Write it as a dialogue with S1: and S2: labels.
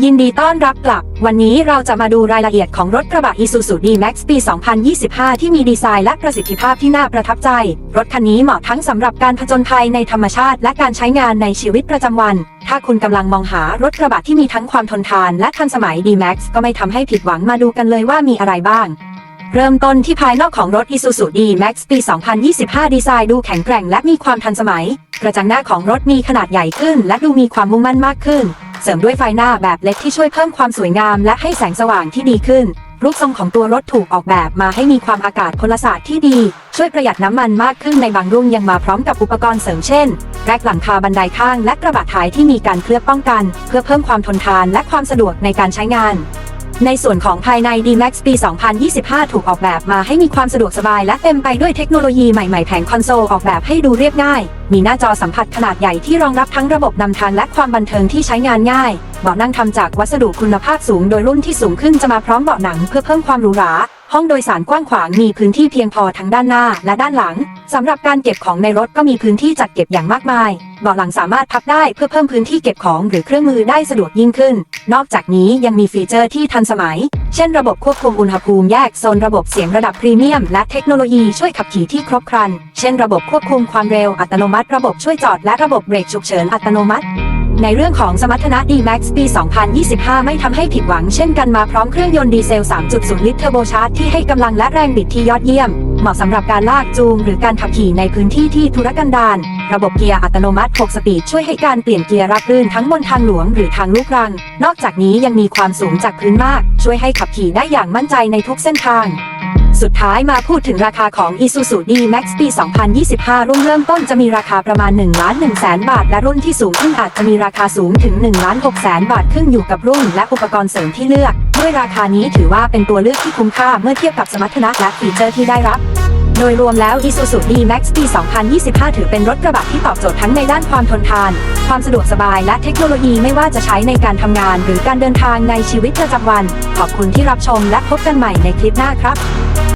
S1: ยินดีต้อนรับกลับ วันนี้เราจะมาดูรายละเอียดของรถกระบะ Isuzu D-Max ปี 2025 ที่มีดีไซน์และประสิทธิภาพที่น่าประทับใจ รถคันนี้เหมาะทั้งสำหรับการผจญภัยในธรรมชาติ และการใช้งานในชีวิตประจำวัน ถ้าคุณกำลังมองหารถกระบะที่มีทั้งความทนทานและทันสมัย D-Max ก็ไม่ทำให้ผิดหวังมาดูกันเลยว่ามีอะไรบ้างเริ่มต้นที่ภายนอกของรถ Isuzu D-Max ปี 2025 ดีไซน์ดูแข็งแกร่งและมีความทันสมัย กระจังหน้าของรถมีขนาดใหญ่ขึ้น และดูมีความมุ่งมั่นมากขึ้น เสริมด้วยไฟหน้าแบบเล็กที่ช่วยเพิ่มความสวยงามและให้แสงสว่างที่ดีขึ้น รูปทรงของตัวรถถูกออกแบบมาให้มีความอากาศพลศาสตร์ที่ดี ช่วยประหยัดน้ำมันมากขึ้นในบางรุ่นยังมาพร้อมกับอุปกรณ์เสริมเช่น แรกหลังคาบันไดข้างและกระบะท้ายที่มีการเคลือบป้องกัน เพื่อเพิ่มความทนทานและความสะดวกในการใช้งาน ในส่วนของภายใน D-Max ปี 2025 ถูกออกแบบมาให้มีความสะดวกสบายและเต็มไปด้วยเทคโนโลยีใหม่ๆ แผงคอนโซลออกแบบให้ดูเรียบง่าย มีหน้าจอสัมผัสขนาดใหญ่ที่รองรับทั้งระบบนำทางและความบันเทิงที่ใช้งานง่ายเบาะนั่งทำจากวัสดุคุณภาพสูงโดยรุ่นที่สูงขึ้นจะมาพร้อมเบาะหนังเพื่อเพิ่มความหรูหรา ห้องโดยสารกว้างขวางมีพื้นที่เพียงพอทั้งด้านหน้าและด้านหลังสำหรับการเก็บของในรถก็มีพื้นที่จัดเก็บอย่างมากมาย เบาะหลังสามารถพับได้เพื่อเพิ่มพื้นที่เก็บของหรือเครื่องมือได้สะดวกยิ่งขึ้น นอกจากนี้ยังมีฟีเจอร์ที่ทันสมัย เช่นระบบควบคุมอุณหภูมิแยกโซนระบบเสียงระดับพรีเมียม และเทคโนโลยีช่วยขับขี่ที่ครบครัน เช่น ระบบควบคุมความเร็วอัตโนมัติ ระบบช่วยจอดและระบบเบรกฉุกเฉินอัตโนมัติ ในเรื่องของสมรรถนะ D-Max ปี 2025 ไม่ทำให้ผิดหวังเช่นกันมาพร้อมเครื่องยนต์ดีเซล 3.0 ลิตรเทอร์โบชาร์จที่ให้กำลังและแรงบิดที่ยอดเยี่ยม เหมาะสำหรับการลากจูงหรือการขับขี่ในพื้นที่ที่ทุรกันดารระบบเกียร์อัตโนมัติ 6 สปีดช่วยให้การเปลี่ยนเกียร์รับรื่นทั้งบนทางหลวงหรือทางลูกรัง นอกจากนี้ยังมีความสูงจากพื้นมาก ช่วยให้ขับขี่ได้อย่างมั่นใจในทุกเส้นทาง สุดท้ายมาพูดถึงราคาของ Isuzu D-Max ปี 2025 รุ่นเริ่มต้นจะมีราคาประมาณ1ล้าน1แสนบาท และรุ่นที่สูงขึ้นอาจจะมีราคาสูงถึง1ล้าน6แสนบาทขึ้นอยู่กับรุ่น และอุปกรณ์เสริมที่เลือก ด้วยราคานี้ถือว่าเป็นตัวเลือกที่คุ้มค่าเมื่อเทียบกับสมรรถนะและฟีเจอร์ที่ได้รับโดยรวมแล้ว Isuzu D-Max ปี 2025 ถือเป็นรถกระบะที่ตอบโจทย์ทั้งในด้านความทนทาน ความสะดวกสบายและเทคโนโลยีไม่ว่าจะใช้ในการทำงาน หรือการเดินทางในชีวิตประจำวัน ขอบคุณที่รับชมและพบกันใหม่ในคลิปหน้าครับ